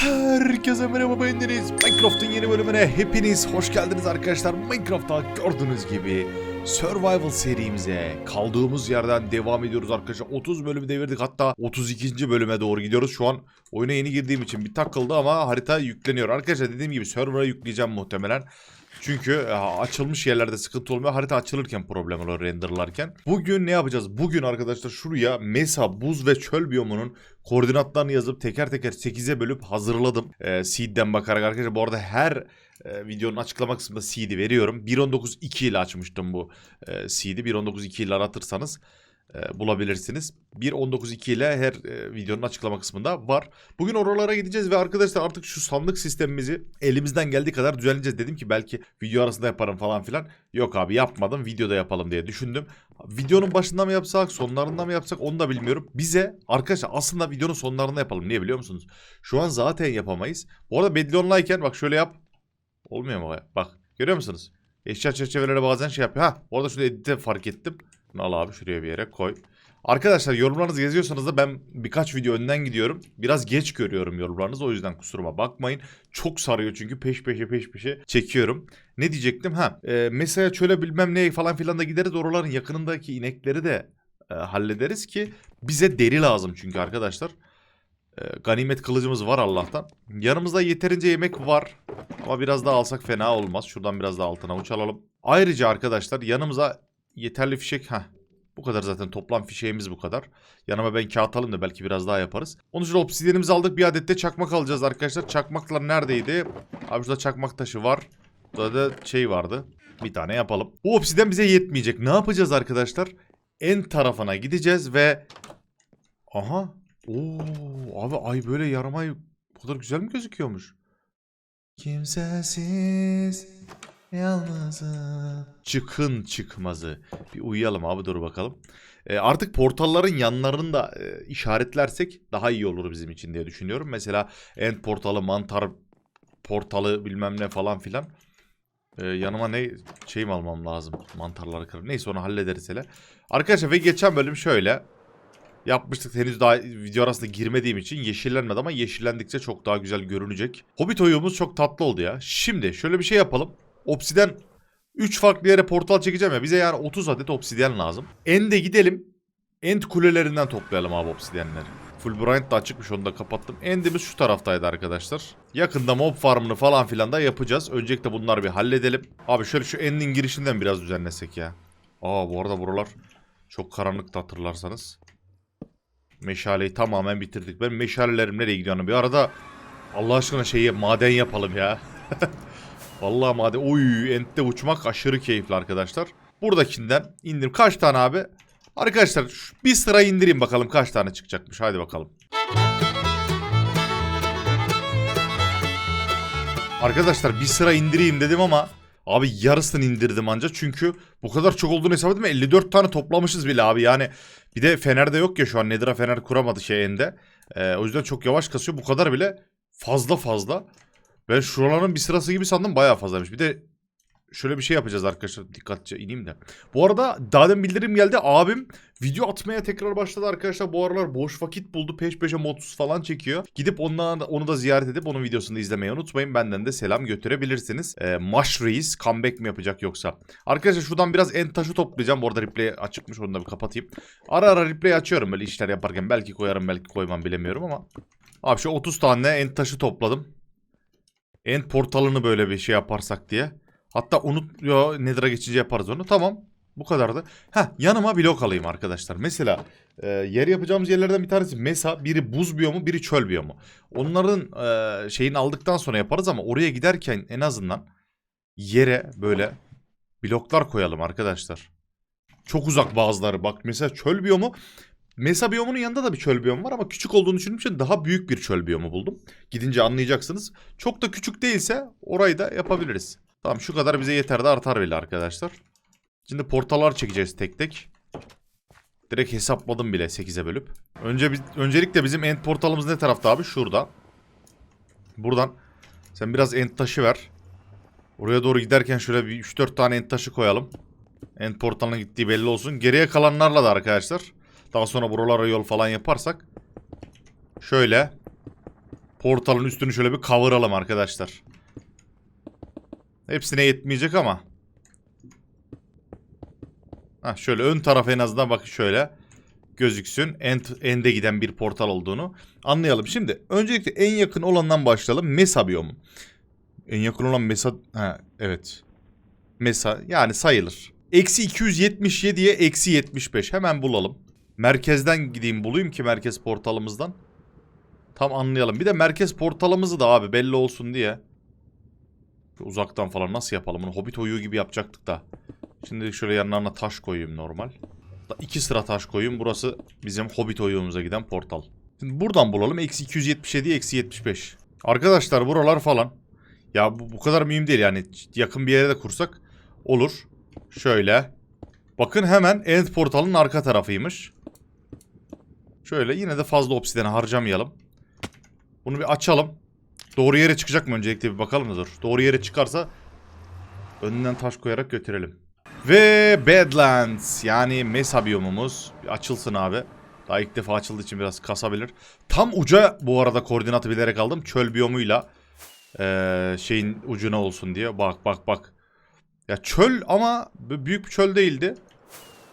Herkese merhaba ben Deniz. Minecraft'ın yeni bölümüne hepiniz hoş geldiniz arkadaşlar. Minecraft'ta gördüğünüz gibi Survival serimize kaldığımız yerden devam ediyoruz arkadaşlar. 30 bölümü devirdik hatta 32. bölüme doğru gidiyoruz. Şu an oyuna yeni girdiğim için bir takıldı ama harita yükleniyor. Arkadaşlar dediğim gibi server'a yükleyeceğim muhtemelen. Çünkü e, açılmış yerlerde sıkıntı olmuyor. Harita açılırken problem oluyor renderlarken. Bugün ne yapacağız? Bugün arkadaşlar şuraya Mesa, buz ve çöl biyomunun koordinatlarını yazıp teker teker 8'e bölüp hazırladım. E, seed'den bakarak arkadaşlar bu arada her e, videonun açıklama kısmında seed'i veriyorum. 1.19.2 ile açmıştım bu e, seed'i. 1.19.2 ile aratırsanız bulabilirsiniz. 1.19.2 ile her e, videonun açıklama kısmında var. Bugün oralara gideceğiz ve arkadaşlar artık şu sandık sistemimizi elimizden geldiği kadar düzenleyeceğiz. Dedim ki belki video arasında yaparım falan filan. Yok abi yapmadım videoda yapalım diye düşündüm. Videonun başında mı yapsak sonlarında mı yapsak onu da bilmiyorum. Bize arkadaşlar aslında videonun sonlarında yapalım. Niye biliyor musunuz? Şu an zaten yapamayız. Bu arada Bedli Online'ken bak şöyle yap. Olmuyor mu? Bak görüyor musunuz? Eşya çerçeveleri bazen şey yapıyor. Ha orada şurada edite fark ettim. Al abi şuraya bir yere koy. Arkadaşlar yorumlarınızı yazıyorsanız da ben birkaç video önden gidiyorum. Biraz geç görüyorum yorumlarınızı o yüzden kusuruma bakmayın. Çok sarıyor çünkü peş peşe peş peşe çekiyorum. Ne diyecektim? Ha e, mesela şöyle bilmem ne falan filan da gideriz oraların yakınındaki inekleri de e, hallederiz ki bize deri lazım çünkü arkadaşlar. E, ganimet kılıcımız var Allah'tan. Yanımızda yeterince yemek var. Ama biraz daha alsak fena olmaz. Şuradan biraz daha altına uç alalım. Ayrıca arkadaşlar yanımıza yeterli fişek... Heh, bu kadar zaten toplam fişeğimiz bu kadar. Yanıma ben kağıt alayım da belki biraz daha yaparız. Onun için obsidyenimizi aldık. Bir adet de çakmak alacağız arkadaşlar. Çakmaklar neredeydi? Abi şurada çakmak taşı var. Burada da şey vardı. Bir tane yapalım. Bu obsidyen bize yetmeyecek. Ne yapacağız arkadaşlar? En tarafına gideceğiz ve... Aha. Oo, abi ay böyle yarım ay bu kadar güzel mi gözüküyormuş? Kimsesiz yalnızım. Çıkın çıkmazı. Bir uyuyalım abi dur bakalım. E, artık portalların yanlarını da e, işaretlersek daha iyi olur bizim için diye düşünüyorum. Mesela end portalı, mantar portalı bilmem ne falan filan. E, yanıma ne şey mi almam lazım? Mantarları kırıp. Neyse onu hallederiz hele. Arkadaşlar ve geçen bölüm şöyle. Yapmıştık henüz daha video arasında girmediğim için yeşillenmedi ama yeşillendikçe çok daha güzel görünecek. Hobbit oyunumuz çok tatlı oldu ya. Şimdi şöyle bir şey yapalım. Obsiden 3 farklı yere portal çekeceğim ya. Bize yani 30 adet obsidyen lazım. End'e gidelim. End kulelerinden toplayalım abi obsidyenleri. Fulbright da açıkmış onu da kapattım. End'imiz şu taraftaydı arkadaşlar. Yakında mob farmını falan filan da yapacağız. Öncelikle bunları bir halledelim. Abi şöyle şu end'in girişinden biraz düzenlesek ya. Aa bu arada buralar çok karanlıkta hatırlarsanız. Meşaleyi tamamen bitirdik. Ben meşalelerim nereye gidiyor? Bir arada Allah aşkına şeyi maden yapalım ya. Vallahi maden. Oy entte uçmak aşırı keyifli arkadaşlar. Buradakinden indim. Kaç tane abi? Arkadaşlar bir sıra indireyim bakalım kaç tane çıkacakmış. Hadi bakalım. Arkadaşlar bir sıra indireyim dedim ama abi yarısını indirdim anca çünkü bu kadar çok olduğunu hesap etme 54 tane toplamışız bile abi yani bir de Fener'de yok ya şu an Nedir'a Fener kuramadı şeyinde Ee, o yüzden çok yavaş kasıyor bu kadar bile fazla fazla ben şuraların bir sırası gibi sandım bayağı fazlaymış. Bir de şöyle bir şey yapacağız arkadaşlar. Dikkatlice ineyim de. Bu arada daha demin bildirim geldi. Abim video atmaya tekrar başladı arkadaşlar. Bu aralar boş vakit buldu. Peş peşe modsuz falan çekiyor. Gidip ondan onu da ziyaret edip onun videosunu izlemeyi unutmayın. Benden de selam götürebilirsiniz. Ee, Mash Reis comeback mi yapacak yoksa? Arkadaşlar şuradan biraz en taşı toplayacağım. Bu arada replay açıkmış onu da bir kapatayım. Ara ara replay açıyorum böyle işler yaparken. Belki koyarım belki koymam bilemiyorum ama. Abi şu 30 tane en taşı topladım End portalını böyle bir şey yaparsak diye. Hatta unut ya Nether'a geçince yaparız onu. Tamam. Bu kadardı. Ha yanıma blok alayım arkadaşlar. Mesela e, yer yapacağımız yerlerden bir tanesi Mesa, biri buz biyomu, biri çöl biyomu. Onların e, şeyini aldıktan sonra yaparız ama oraya giderken en azından yere böyle bloklar koyalım arkadaşlar. Çok uzak bazıları. Bak mesela çöl biyomu Mesa biyomunun yanında da bir çöl biyomu var ama küçük olduğunu düşündüğüm için daha büyük bir çöl biyomu buldum. Gidince anlayacaksınız. Çok da küçük değilse orayı da yapabiliriz. Tamam şu kadar bize yeter de artar bile arkadaşlar. Şimdi portalar çekeceğiz tek tek. Direkt hesapladım bile 8'e bölüp. Önce biz, öncelikle bizim end portalımız ne tarafta abi? Şurada. Buradan sen biraz end taşı ver. Oraya doğru giderken şöyle bir 3-4 tane end taşı koyalım. End portalına gittiği belli olsun. Geriye kalanlarla da arkadaşlar. Daha sonra buralara yol falan yaparsak. Şöyle. portalın üstünü şöyle bir kavuralım arkadaşlar. Hepsine yetmeyecek ama. Hah şöyle ön taraf en azından bakın şöyle gözüksün. End, end'e giden bir portal olduğunu anlayalım. Şimdi öncelikle en yakın olandan başlayalım. Mesa biyomu. En yakın olan Mesa... Ha, evet. Mesa yani sayılır. Eksi 277'ye eksi 75. Hemen bulalım. Merkezden gideyim bulayım ki merkez portalımızdan. Tam anlayalım. Bir de merkez portalımızı da abi belli olsun diye. Uzaktan falan nasıl yapalım bunu? Hobbit oyuğu gibi yapacaktık da. Şimdi şöyle yanlarına taş koyayım normal. İki sıra taş koyayım. Burası bizim Hobbit oyuğumuza giden portal. Şimdi buradan bulalım. Eksi 277, eksi 75. Arkadaşlar buralar falan. Ya bu, bu kadar mühim değil yani. Yakın bir yere de kursak olur. Şöyle. Bakın hemen End portalın arka tarafıymış. Şöyle yine de fazla obsidiyeni harcamayalım. Bunu bir açalım. Doğru yere çıkacak mı öncelikle bir bakalım da dur. Doğru yere çıkarsa önünden taş koyarak götürelim. Ve Badlands yani Mesa biyomumuz. Açılsın abi. Daha ilk defa açıldığı için biraz kasabilir. Tam uca bu arada koordinatı bilerek aldım. Çöl biyomuyla eee, şeyin ucuna olsun diye. Bak bak bak. Ya çöl ama büyük bir çöl değildi.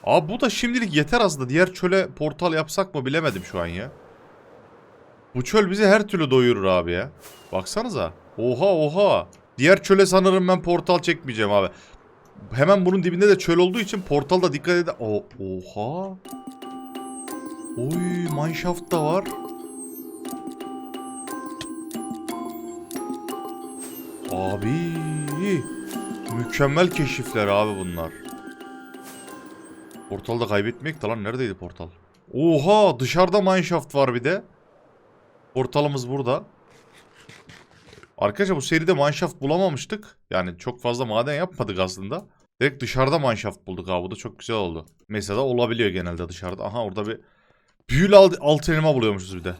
Abi bu da şimdilik yeter aslında. Diğer çöle portal yapsak mı bilemedim şu an ya. Bu çöl bizi her türlü doyurur abi ya. Baksanıza. Oha oha. Diğer çöle sanırım ben portal çekmeyeceğim abi. Hemen bunun dibinde de çöl olduğu için portalda dikkat edin. O oha. Oy mineshaft da var. Abi. Mükemmel keşifler abi bunlar. Portalda kaybetmek de neredeydi portal? Oha dışarıda mineshaft var bir de. Portalımız burada. Arkadaşlar bu seride mineshaft bulamamıştık. Yani çok fazla maden yapmadık aslında. Direkt dışarıda mineshaft bulduk abi. Bu da çok güzel oldu. Mesela olabiliyor genelde dışarıda. Aha orada bir büyülü alt- altın elma buluyormuşuz bir de.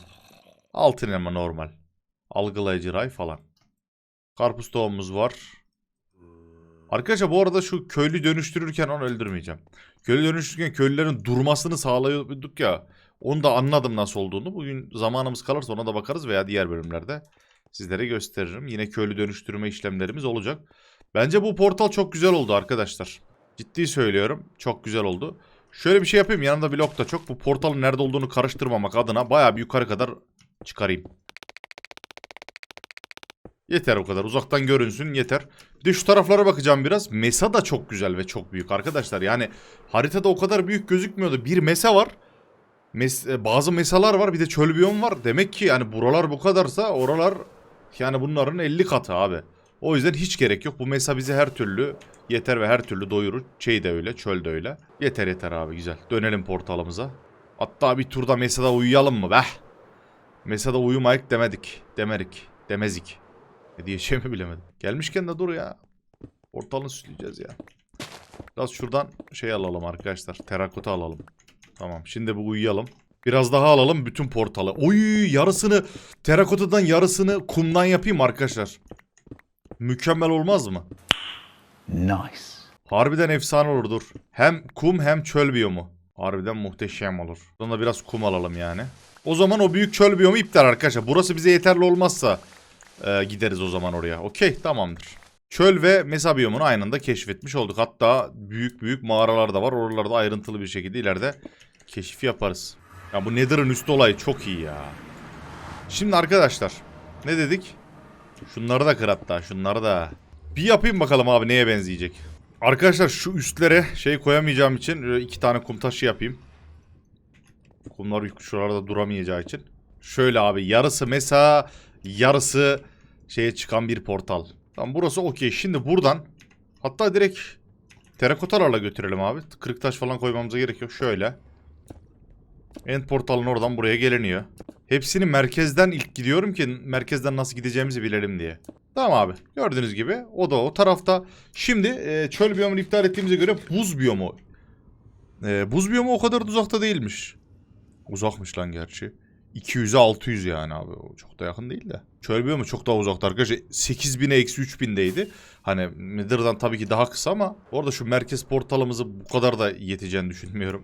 Altın elma normal. Algılayıcı ray falan. Karpuz tohumumuz var. Arkadaşlar bu arada şu köylü dönüştürürken onu öldürmeyeceğim. Köylü dönüştürürken köylülerin durmasını sağlıyorduk ya. Onu da anladım nasıl olduğunu. Bugün zamanımız kalırsa ona da bakarız veya diğer bölümlerde sizlere gösteririm. Yine köylü dönüştürme işlemlerimiz olacak. Bence bu portal çok güzel oldu arkadaşlar. Ciddi söylüyorum. Çok güzel oldu. Şöyle bir şey yapayım. Yanımda blok da çok. Bu portalın nerede olduğunu karıştırmamak adına bayağı bir yukarı kadar çıkarayım. Yeter o kadar. Uzaktan görünsün yeter. Bir de şu taraflara bakacağım biraz. Mesa da çok güzel ve çok büyük arkadaşlar. Yani haritada o kadar büyük gözükmüyordu. Bir mesa var. Mes e, bazı mesalar var. Bir de çöl biyom var. Demek ki yani buralar bu kadarsa oralar yani bunların 50 katı abi. O yüzden hiç gerek yok. Bu mesa bize her türlü yeter ve her türlü doyurur. Şey de öyle, çöl de öyle. Yeter yeter abi güzel. Dönelim portalımıza. Hatta bir turda mesada uyuyalım mı be? Mesada uyumayık demedik. Demerik. Demezik. Ne diyeceğimi bilemedim. Gelmişken de dur ya. Portalını süsleyeceğiz ya. Biraz şuradan şey alalım arkadaşlar. Terakota alalım. Tamam şimdi bu uyuyalım. Biraz daha alalım bütün portalı. Oy yarısını terakotadan yarısını kumdan yapayım arkadaşlar. Mükemmel olmaz mı? Nice. Harbiden efsane olur dur. Hem kum hem çöl biyomu. Harbiden muhteşem olur. Sonra da biraz kum alalım yani. O zaman o büyük çöl biyomu iptal arkadaşlar. Burası bize yeterli olmazsa e, gideriz o zaman oraya. Okey tamamdır. Çöl ve mesa biyomunu aynı anda keşfetmiş olduk. Hatta büyük büyük mağaralar da var. Oralarda ayrıntılı bir şekilde ileride keşif yaparız. Ya bu Nether'ın üstü olayı çok iyi ya. Şimdi arkadaşlar ne dedik? Şunları da kır hatta şunları da. Bir yapayım bakalım abi neye benzeyecek. Arkadaşlar şu üstlere şey koyamayacağım için e, iki tane kum taşı yapayım. Kumlar şuralarda duramayacağı için. Şöyle abi yarısı mesa yarısı şeye çıkan bir portal. Tamam burası okey. Şimdi buradan hatta direkt terakotalarla götürelim abi. Kırık taş falan koymamıza gerek yok. Şöyle. End portalın oradan buraya geliniyor. Hepsini merkezden ilk gidiyorum ki merkezden nasıl gideceğimizi bilelim diye. Tamam abi. Gördüğünüz gibi o da o tarafta. Şimdi e, çöl biyomunu iptal ettiğimize göre buz biyomu. E, buz biyomu o kadar da uzakta değilmiş. Uzakmış lan gerçi. 200'e 600 yani abi. O çok da yakın değil de. Çöl biyomu çok daha uzakta arkadaşlar. 8000'e eksi 3000'deydi. Hani Nether'dan tabii ki daha kısa ama orada şu merkez portalımızı bu kadar da yeteceğini düşünmüyorum.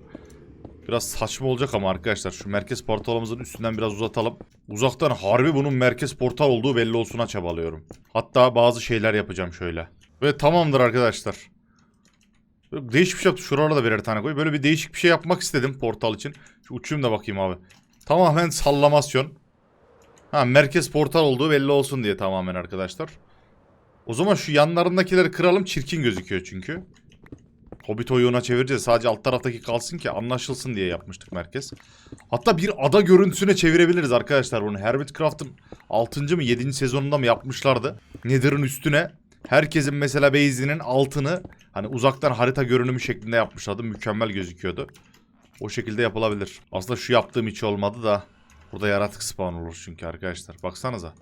Biraz saçma olacak ama arkadaşlar şu merkez portalımızın üstünden biraz uzatalım. Uzaktan harbi bunun merkez portal olduğu belli olsuna çabalıyorum. Hatta bazı şeyler yapacağım şöyle. Ve tamamdır arkadaşlar. Değişik bir şey yaptım. Şuralara da birer tane koy. Böyle bir değişik bir şey yapmak istedim portal için. Şu uçayım da bakayım abi. Tamamen sallamasyon. Ha merkez portal olduğu belli olsun diye tamamen arkadaşlar. O zaman şu yanlarındakileri kıralım. Çirkin gözüküyor çünkü. Hobbit oyuğuna çevireceğiz. Sadece alt taraftaki kalsın ki anlaşılsın diye yapmıştık merkez. Hatta bir ada görüntüsüne çevirebiliriz arkadaşlar bunu. Hermitcraft'ın 6. mı 7. sezonunda mı yapmışlardı. Nether'ın üstüne herkesin mesela base'inin altını hani uzaktan harita görünümü şeklinde yapmışlardı. Mükemmel gözüküyordu. O şekilde yapılabilir. Aslında şu yaptığım hiç olmadı da burada yaratık spawn olur çünkü arkadaşlar. Baksanıza.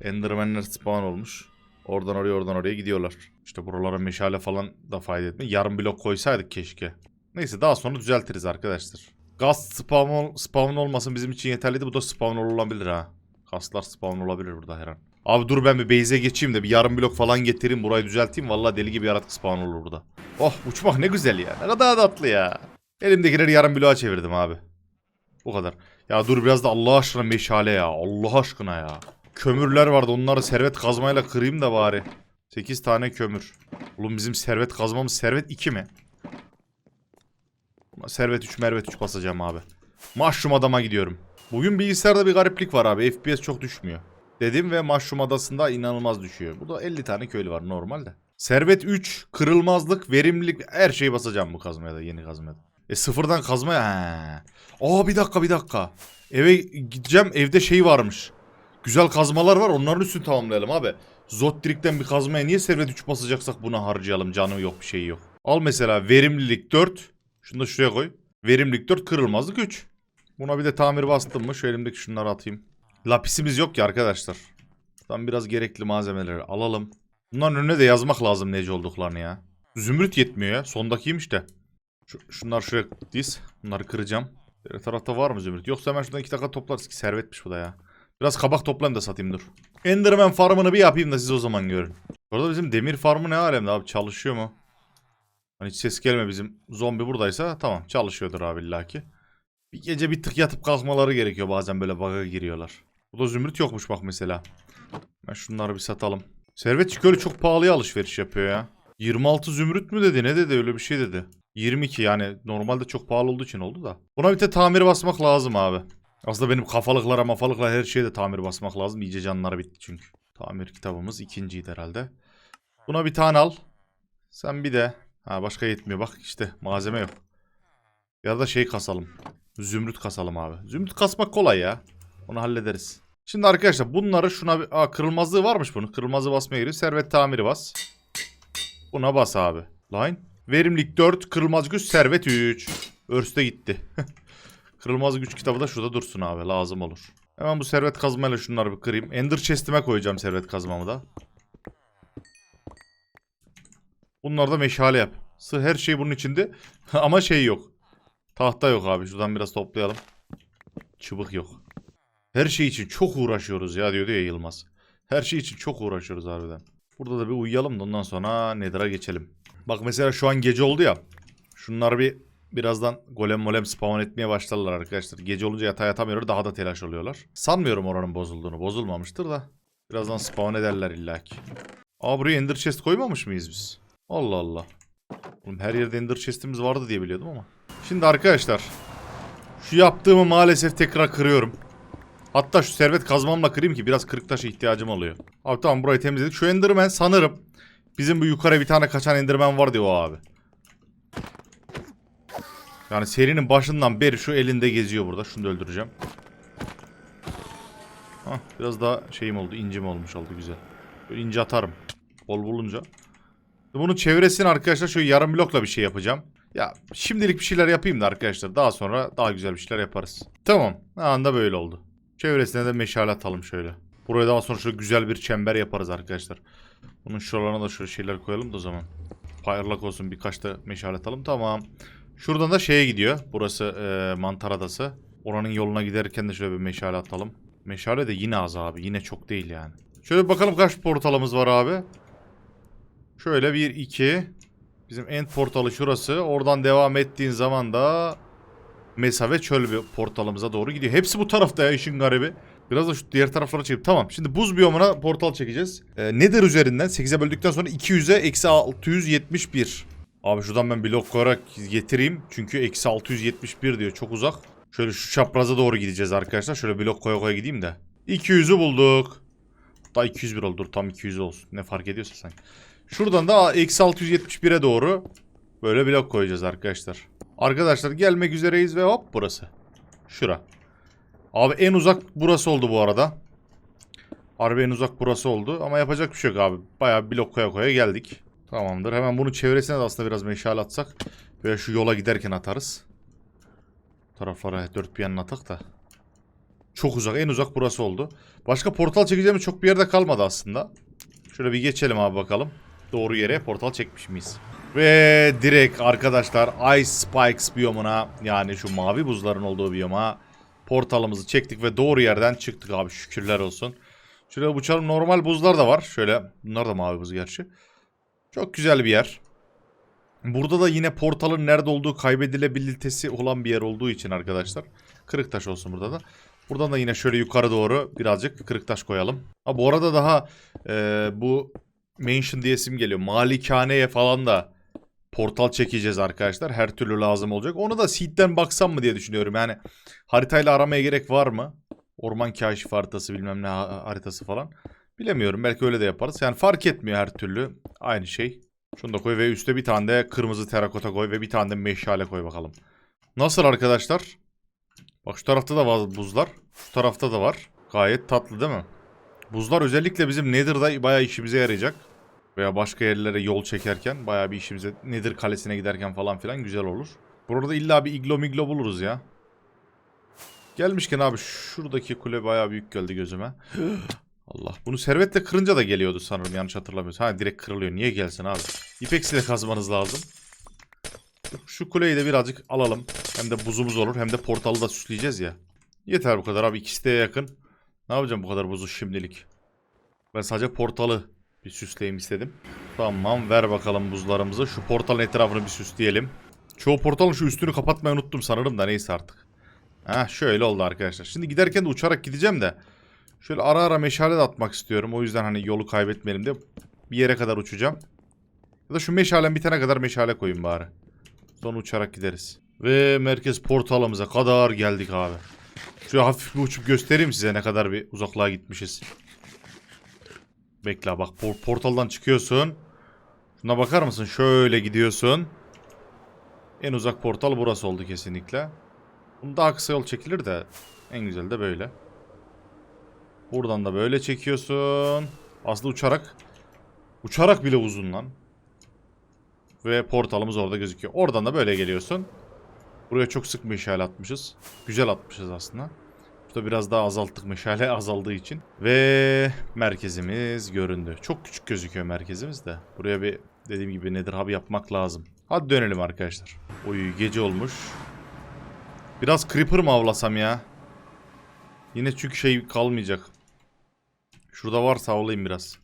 Enderman'ler spawn olmuş. Oradan oraya oradan oraya gidiyorlar. İşte buralara meşale falan da fayda etmiyor. Yarım blok koysaydık keşke. Neyse daha sonra düzeltiriz arkadaşlar. Gaz spawn, spawn olmasın bizim için yeterliydi. Bu da spawn olabilir ha. Gaslar spawn olabilir burada her an. Abi dur ben bir base'e geçeyim de bir yarım blok falan getireyim burayı düzelteyim. Vallahi deli gibi yaratık spawn olur burada. Oh uçmak ne güzel ya. Ne kadar tatlı ya. Elimdekileri yarım bloğa çevirdim abi. Bu kadar. Ya dur biraz da Allah aşkına meşale ya. Allah aşkına ya. Kömürler vardı. Onları servet kazmayla kırayım da bari. 8 tane kömür. Oğlum bizim servet kazmamız servet 2 mi? Servet 3 mervet 3 basacağım abi. Mushroom adama gidiyorum. Bugün bilgisayarda bir gariplik var abi. FPS çok düşmüyor. Dedim ve Mushroom adasında inanılmaz düşüyor. Burada 50 tane köylü var normalde. Servet 3, kırılmazlık, verimlilik her şeyi basacağım bu kazmaya da yeni kazmaya da. E sıfırdan kazmaya he. Aa bir dakika bir dakika. Eve gideceğim evde şey varmış. Güzel kazmalar var onların üstünü tamamlayalım abi. Zottrik'ten bir kazmaya niye servet 3 basacaksak buna harcayalım canı yok bir şey yok. Al mesela verimlilik 4. Şunu da şuraya koy. Verimlilik 4 kırılmazlık 3. Buna bir de tamir bastım mı şu elimdeki şunları atayım. Lapisimiz yok ki arkadaşlar. Tam biraz gerekli malzemeleri alalım. Bunların önüne de yazmak lazım nece olduklarını ya. Zümrüt yetmiyor ya. Sondakiymiş de. Şu, şunlar şuraya diz. Bunları kıracağım. Diğer tarafta var mı zümrüt? Yoksa hemen şuradan iki dakika toplarız ki servetmiş bu da ya. Biraz kabak toplayayım da satayım dur. Enderman farmını bir yapayım da siz o zaman görün. Orada bizim demir farmı ne alemde abi çalışıyor mu? Hani hiç ses gelme bizim zombi buradaysa tamam çalışıyordur abi illaki. Bir gece bir tık yatıp kalkmaları gerekiyor bazen böyle bug'a giriyorlar. Burada zümrüt yokmuş bak mesela. Ben şunları bir satalım. Servet Çikolü çok pahalıya alışveriş yapıyor ya. 26 zümrüt mü dedi ne dedi öyle bir şey dedi. 22 yani normalde çok pahalı olduğu için oldu da. Buna bir de tamir basmak lazım abi. Aslında benim kafalıklara mafalıklara her şeye de tamir basmak lazım. İyice canları bitti çünkü. Tamir kitabımız ikinciydi herhalde. Buna bir tane al. Sen bir de. Ha başka yetmiyor bak işte malzeme yok. Ya da şey kasalım. Zümrüt kasalım abi. Zümrüt kasmak kolay ya. Onu hallederiz. Şimdi arkadaşlar bunları şuna bir... Aa kırılmazlığı varmış bunun. Kırılmazlığı basmaya giriyor. Servet tamiri bas. Buna bas abi. Line. Verimlilik 4. Kırılmaz güç. Servet 3. Örste gitti. Kırılmaz güç kitabı da şurada dursun abi. Lazım olur. Hemen bu servet kazmayla şunları bir kırayım. Ender chest'ime koyacağım servet kazmamı da. Bunlar da meşale yap. Her şey bunun içinde. Ama şey yok. Tahta yok abi. Şuradan biraz toplayalım. Çubuk yok. Her şey için çok uğraşıyoruz ya diyordu ya Yılmaz. Her şey için çok uğraşıyoruz harbiden. Burada da bir uyuyalım da ondan sonra Nether'a geçelim. Bak mesela şu an gece oldu ya. Şunlar bir birazdan golem molem spawn etmeye başlarlar arkadaşlar. Gece olunca yatağa yatamıyorlar daha da telaş oluyorlar. Sanmıyorum oranın bozulduğunu. Bozulmamıştır da. Birazdan spawn ederler illaki. Aa buraya ender chest koymamış mıyız biz? Allah Allah. Oğlum her yerde ender chest'imiz vardı diye biliyordum ama. Şimdi arkadaşlar. Şu yaptığımı maalesef tekrar kırıyorum. Hatta şu servet kazmamla kırayım ki biraz kırık taşa ihtiyacım oluyor. Abi tamam burayı temizledik. Şu enderman sanırım bizim bu yukarı bir tane kaçan enderman var diye o abi. Yani serinin başından beri şu elinde geziyor burada. Şunu da öldüreceğim. Hah, biraz daha şeyim oldu. incim olmuş oldu güzel. Böyle ince atarım. Bol bulunca. Bunun çevresini arkadaşlar şöyle yarım blokla bir şey yapacağım. Ya şimdilik bir şeyler yapayım da arkadaşlar. Daha sonra daha güzel bir şeyler yaparız. Tamam. Anda böyle oldu. Çevresine de meşale atalım şöyle. Buraya daha sonra şöyle güzel bir çember yaparız arkadaşlar. Bunun şuralarına da şöyle şeyler koyalım da o zaman. Parlak olsun birkaç da meşale atalım. Tamam. Şuradan da şeye gidiyor. Burası e, mantar adası. Oranın yoluna giderken de şöyle bir meşale atalım. Meşale de yine az abi. Yine çok değil yani. Şöyle bakalım kaç portalımız var abi. Şöyle 1, 2. Bizim end portalı şurası. Oradan devam ettiğin zaman da Mesa ve çöl bir portalımıza doğru gidiyor. Hepsi bu tarafta ya işin garibi. Biraz da şu diğer taraflara çekip tamam. Şimdi buz biyomuna portal çekeceğiz. Ee, Nether üzerinden 8'e böldükten sonra 200'e eksi 671. Abi şuradan ben blok koyarak getireyim. Çünkü eksi 671 diyor. Çok uzak. Şöyle şu çapraza doğru gideceğiz arkadaşlar. Şöyle blok koya koya gideyim de. 200'ü bulduk. Hatta 201 oldu. Dur tam 200 olsun. Ne fark ediyorsa sen. Şuradan da eksi 671'e doğru böyle blok koyacağız arkadaşlar. Arkadaşlar gelmek üzereyiz ve hop burası. Şura. Abi en uzak burası oldu bu arada. Harbi en uzak burası oldu. Ama yapacak bir şey yok abi. Bayağı blok koya koya geldik. Tamamdır. Hemen bunun çevresine de aslında biraz meşale atsak. Veya şu yola giderken atarız. Taraflara dört bir yanına atak da. Çok uzak. En uzak burası oldu. Başka portal çekeceğimiz çok bir yerde kalmadı aslında. Şöyle bir geçelim abi bakalım. Doğru yere portal çekmiş miyiz? Ve direkt arkadaşlar Ice Spikes biyomuna yani şu mavi buzların olduğu biyoma portalımızı çektik ve doğru yerden çıktık abi şükürler olsun. Şöyle uçalım normal buzlar da var. Şöyle bunlar da mavi buz gerçi. Çok güzel bir yer. Burada da yine portalın nerede olduğu kaybedilebilitesi olan bir yer olduğu için arkadaşlar. Kırık taş olsun burada da. Buradan da yine şöyle yukarı doğru birazcık kırık taş koyalım. Ha bu arada daha e, bu mansion diye isim geliyor. Malikaneye falan da portal çekeceğiz arkadaşlar. Her türlü lazım olacak. Onu da seed'den baksam mı diye düşünüyorum. Yani haritayla aramaya gerek var mı? Orman kaşif haritası bilmem ne ha- haritası falan. Bilemiyorum. Belki öyle de yaparız. Yani fark etmiyor her türlü. Aynı şey. Şunu da koy ve üstte bir tane de kırmızı terakota koy ve bir tane de meşale koy bakalım. Nasıl arkadaşlar? Bak şu tarafta da var buzlar. Şu tarafta da var. Gayet tatlı değil mi? Buzlar özellikle bizim Nether'da bayağı işimize yarayacak. Veya başka yerlere yol çekerken bayağı bir işimize Nether kalesine giderken falan filan güzel olur. Burada illa bir iglo miglo buluruz ya. Gelmişken abi şuradaki kule bayağı büyük geldi gözüme. Allah. Bunu servetle kırınca da geliyordu sanırım yanlış hatırlamıyorsam. Ha direkt kırılıyor. Niye gelsin abi? İpeksi de kazmanız lazım. Şu kuleyi de birazcık alalım. Hem de buzumuz olur hem de portalı da süsleyeceğiz ya. Yeter bu kadar abi. İkisi de yakın. Ne yapacağım bu kadar buzu şimdilik? Ben sadece portalı bir süsleyeyim istedim. Tamam ver bakalım buzlarımızı. Şu portalın etrafını bir süsleyelim. Çoğu portalın şu üstünü kapatmayı unuttum sanırım da neyse artık. Heh şöyle oldu arkadaşlar. Şimdi giderken de uçarak gideceğim de. Şöyle ara ara meşale de atmak istiyorum. O yüzden hani yolu kaybetmeyelim diye bir yere kadar uçacağım. Ya da şu meşalem bitene kadar meşale koyayım bari. Sonra uçarak gideriz. Ve merkez portalımıza kadar geldik abi. Şöyle hafif bir uçup göstereyim size ne kadar bir uzaklığa gitmişiz. Bekle bak por- portaldan çıkıyorsun. Şuna bakar mısın? Şöyle gidiyorsun. En uzak portal burası oldu kesinlikle. Bunun daha kısa yol çekilir de en güzel de böyle. Buradan da böyle çekiyorsun. Aslında uçarak uçarak bile uzun lan. Ve portalımız orada gözüküyor. Oradan da böyle geliyorsun. Buraya çok sık meşale atmışız. Güzel atmışız aslında. Burada biraz daha azalttık meşale azaldığı için. Ve merkezimiz göründü. Çok küçük gözüküyor merkezimiz de. Buraya bir dediğim gibi nedir hub yapmak lazım. Hadi dönelim arkadaşlar. Oy gece olmuş. Biraz creeper mı avlasam ya? Yine çünkü şey kalmayacak. Şurada varsa avlayayım biraz.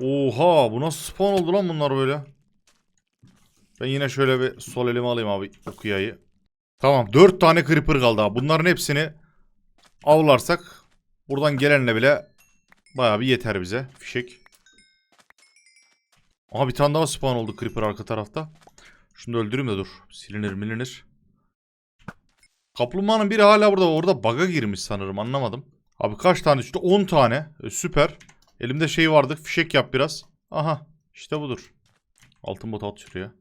Oha bu nasıl spawn oldu lan bunlar böyle? Ben yine şöyle bir sol elime alayım abi okuyayı. Tamam 4 tane creeper kaldı abi. Bunların hepsini avlarsak buradan gelenle bile bayağı bir yeter bize. Fişek. Aha bir tane daha spawn oldu creeper arka tarafta. Şunu da öldüreyim de dur. Silinir milinir. Kaplumbağanın biri hala burada. Orada bug'a girmiş sanırım anlamadım. Abi kaç tane düştü? 10 tane. E, süper. Elimde şey vardı. Fişek yap biraz. Aha. işte budur. Altın bot at şuraya.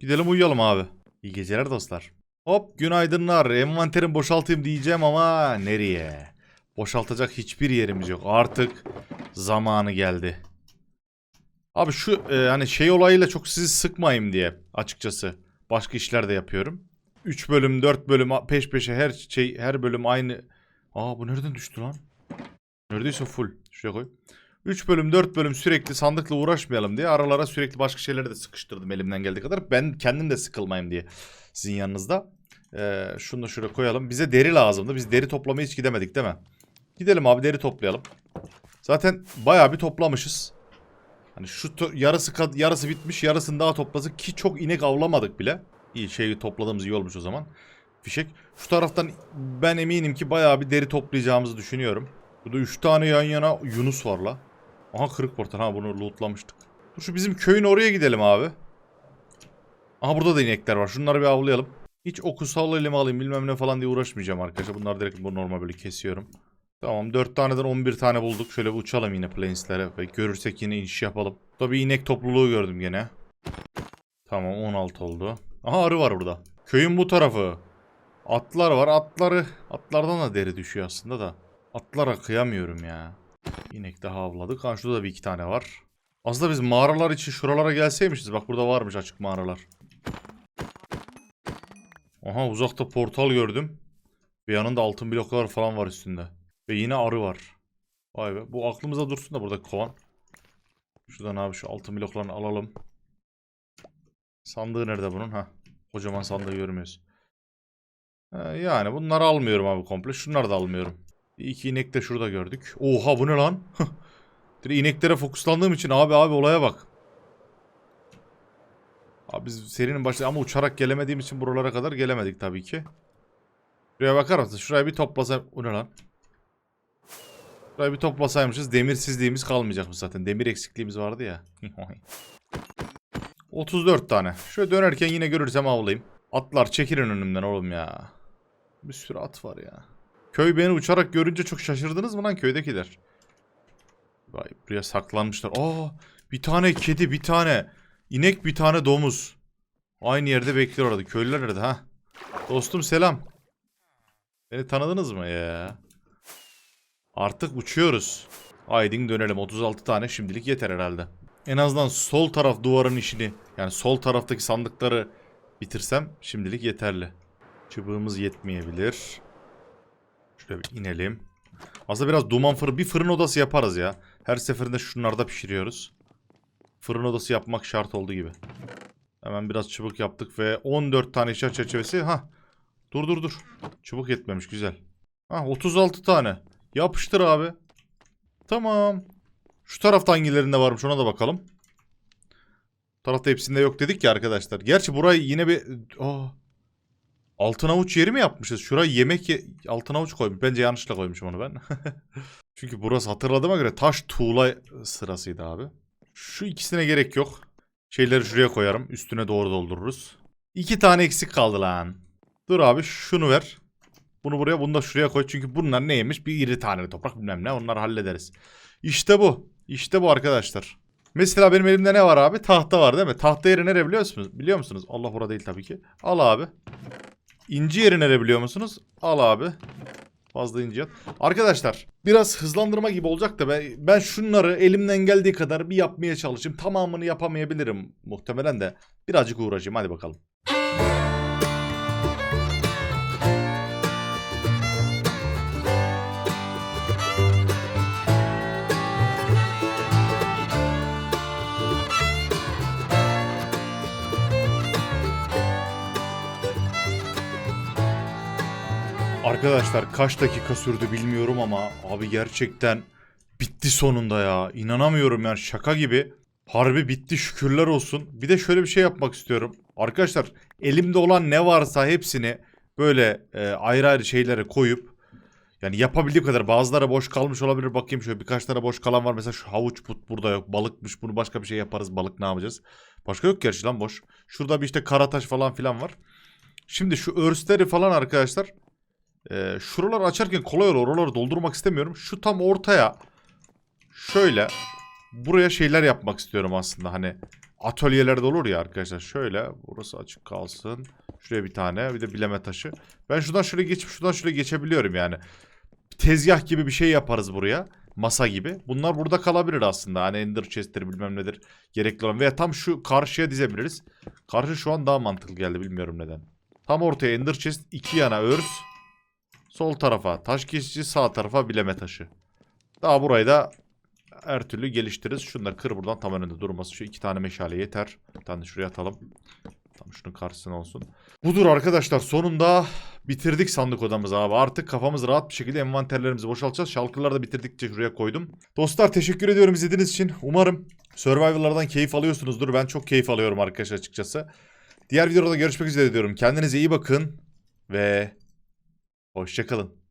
Gidelim uyuyalım abi. İyi geceler dostlar. Hop günaydınlar. Envanterimi boşaltayım diyeceğim ama nereye? Boşaltacak hiçbir yerimiz yok. Artık zamanı geldi. Abi şu e, hani şey olayıyla çok sizi sıkmayayım diye açıkçası. Başka işler de yapıyorum. 3 bölüm 4 bölüm peş peşe her şey her bölüm aynı. Aa bu nereden düştü lan? Neredeyse full. Şuraya koy. 3 bölüm 4 bölüm sürekli sandıkla uğraşmayalım diye aralara sürekli başka şeyleri de sıkıştırdım elimden geldiği kadar. Ben kendim de sıkılmayayım diye sizin yanınızda. Ee, şunu da şuraya koyalım. Bize deri lazımdı. Biz deri toplamaya hiç gidemedik değil mi? Gidelim abi deri toplayalım. Zaten bayağı bir toplamışız. Hani şu yarısı yarısı bitmiş, yarısını daha topladık ki çok inek avlamadık bile. İyi şeyi topladığımız iyi olmuş o zaman. Fişek. Şu taraftan ben eminim ki bayağı bir deri toplayacağımızı düşünüyorum. Burada 3 tane yan yana Yunus var la. Aha kırık portal. Ha bunu lootlamıştık. Dur şu bizim köyün oraya gidelim abi. Aha burada da inekler var. Şunları bir avlayalım. Hiç okusal elime alayım bilmem ne falan diye uğraşmayacağım arkadaşlar. Bunları direkt bu normal böyle kesiyorum. Tamam 4 taneden 11 tane bulduk. Şöyle bir uçalım yine plainslere ve görürsek yine iş yapalım. Tabii inek topluluğu gördüm gene. Tamam 16 oldu. Aha arı var burada. Köyün bu tarafı. Atlar var. Atları atlardan da deri düşüyor aslında da. Atlara kıyamıyorum ya. İnek daha avladık. Ha şurada da bir iki tane var. Aslında biz mağaralar için şuralara gelseymişiz. Bak burada varmış açık mağaralar. Aha uzakta portal gördüm. Ve yanında altın bloklar falan var üstünde. Ve yine arı var. Vay be. Bu aklımıza dursun da burada kovan. Şuradan abi şu altın bloklarını alalım. Sandığı nerede bunun? Ha. Kocaman sandığı görmüyoruz. Ee, yani bunları almıyorum abi komple. Şunları da almıyorum. Bir iki inek de şurada gördük. Oha bu ne lan? Direkt ineklere fokuslandığım için abi abi olaya bak. Abi biz serinin başında ama uçarak gelemediğim için buralara kadar gelemedik tabii ki. Şuraya bakar mısın? Şuraya bir toplasa... O ne lan? Şuraya bir toplasaymışız demirsizliğimiz kalmayacakmış zaten. Demir eksikliğimiz vardı ya. 34 tane. Şöyle dönerken yine görürsem avlayayım. Atlar çekilin önümden oğlum ya. Bir sürü at var ya. Köy beni uçarak görünce çok şaşırdınız mı lan köydekiler? Vay buraya saklanmışlar. Aa bir tane kedi bir tane. inek bir tane domuz. Aynı yerde bekliyor orada. Köylüler nerede ha? Dostum selam. Beni tanıdınız mı ya? Artık uçuyoruz. Haydi dönelim. 36 tane şimdilik yeter herhalde. En azından sol taraf duvarın işini yani sol taraftaki sandıkları bitirsem şimdilik yeterli. Çubuğumuz yetmeyebilir. Şöyle bir inelim. Aslında biraz duman fırın bir fırın odası yaparız ya. Her seferinde şunlarda pişiriyoruz. Fırın odası yapmak şart olduğu gibi. Hemen biraz çubuk yaptık ve 14 tane işaret çerçevesi. Ha. Dur dur dur. Çubuk yetmemiş güzel. Ha 36 tane. Yapıştır abi. Tamam. Şu tarafta hangilerinde varmış ona da bakalım. Bu tarafta hepsinde yok dedik ya arkadaşlar. Gerçi burayı yine bir... Aa, altın avuç yeri mi yapmışız? Şuraya yemek ye... altın avuç koymuş. Bence yanlışla koymuşum onu ben. Çünkü burası hatırladığıma göre taş tuğla sırasıydı abi. Şu ikisine gerek yok. Şeyleri şuraya koyarım. Üstüne doğru doldururuz. İki tane eksik kaldı lan. Dur abi şunu ver. Bunu buraya bunu da şuraya koy. Çünkü bunlar neymiş? Bir iri taneli toprak bilmem ne. Onları hallederiz. İşte bu. İşte bu arkadaşlar. Mesela benim elimde ne var abi? Tahta var değil mi? Tahta yeri nere biliyor musunuz? Biliyor musunuz? Allah burada değil tabii ki. Al abi. İnci yeri nere biliyor musunuz? Al abi. Fazla inci at. Arkadaşlar biraz hızlandırma gibi olacak da ben, ben şunları elimden geldiği kadar bir yapmaya çalışayım. Tamamını yapamayabilirim muhtemelen de. Birazcık uğraşayım hadi bakalım. Arkadaşlar kaç dakika sürdü bilmiyorum ama abi gerçekten bitti sonunda ya. İnanamıyorum yani şaka gibi. Harbi bitti şükürler olsun. Bir de şöyle bir şey yapmak istiyorum. Arkadaşlar elimde olan ne varsa hepsini böyle e, ayrı ayrı şeylere koyup yani yapabildiğim kadar bazıları boş kalmış olabilir. Bakayım şöyle birkaç tane boş kalan var. Mesela şu havuç but burada yok. Balıkmış bunu başka bir şey yaparız. Balık ne yapacağız? Başka yok gerçi lan boş. Şurada bir işte karataş falan filan var. Şimdi şu örsleri falan arkadaşlar ee, şuraları açarken kolay olur. Oraları doldurmak istemiyorum. Şu tam ortaya şöyle buraya şeyler yapmak istiyorum aslında. Hani atölyelerde olur ya arkadaşlar. Şöyle burası açık kalsın. Şuraya bir tane bir de bileme taşı. Ben şuradan şuraya geçip şuradan şuraya geçebiliyorum yani. Tezgah gibi bir şey yaparız buraya. Masa gibi. Bunlar burada kalabilir aslında. Hani ender chest'tir bilmem nedir gerekli olan. Veya tam şu karşıya dizebiliriz. Karşı şu an daha mantıklı geldi bilmiyorum neden. Tam ortaya ender chest iki yana örs. Sol tarafa taş kesici sağ tarafa bileme taşı. Daha burayı da her türlü geliştiririz. Şunları kır buradan tam önünde durması. Şu iki tane meşale yeter. Bir tane şuraya atalım. Tam şunun karşısına olsun. Budur arkadaşlar sonunda bitirdik sandık odamızı abi. Artık kafamız rahat bir şekilde envanterlerimizi boşaltacağız. Şalkırları da bitirdikçe şuraya koydum. Dostlar teşekkür ediyorum izlediğiniz için. Umarım Survival'lardan keyif alıyorsunuzdur. Ben çok keyif alıyorum arkadaşlar açıkçası. Diğer videoda görüşmek üzere diyorum. Kendinize iyi bakın ve hoşçakalın.